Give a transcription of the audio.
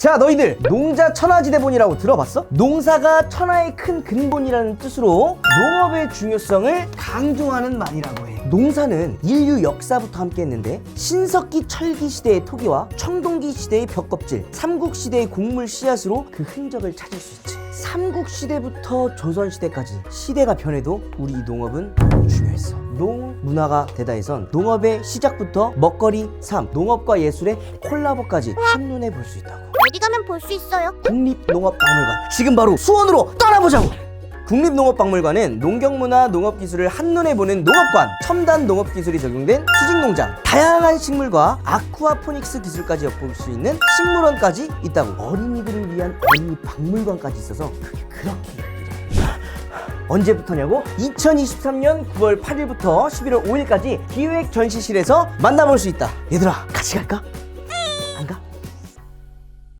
자 너희들 농자 천하지대본이라고 들어봤어? 농사가 천하의 큰 근본이라는 뜻으로 농업의 중요성을 강조하는 말이라고 해 농사는 인류 역사부터 함께 했는데 신석기 철기 시대의 토기와 청동기 시대의 벽껍질 삼국 시대의 곡물 씨앗으로 그 흔적을 찾을 수 있지 삼국 시대부터 조선 시대까지 시대가 변해도 우리 농업은 중요했어. 농 문화가 되다에선 농업의 시작부터 먹거리, 삶, 농업과 예술의 콜라보까지 한눈에 볼 수 있다고. 어디 가면 볼 수 있어요? 국립농업박물관. 지금 바로 수원으로 떠나보자고! 국립농업박물관은 농경문화 농업기술을 한눈에 보는 농업관. 첨단 농업기술이 적용된 수직농장. 다양한 식물과 아쿠아포닉스 기술까지 엿볼 수 있는 식물원까지 있다고. 어린이들을 위한 어린이 박물관까지 있어서 그게 그렇게 언제부터냐고? 2023년 9월 8일부터 11월 5일까지 기획 전시실에서 만나볼 수 있다 얘들아 같이 갈까?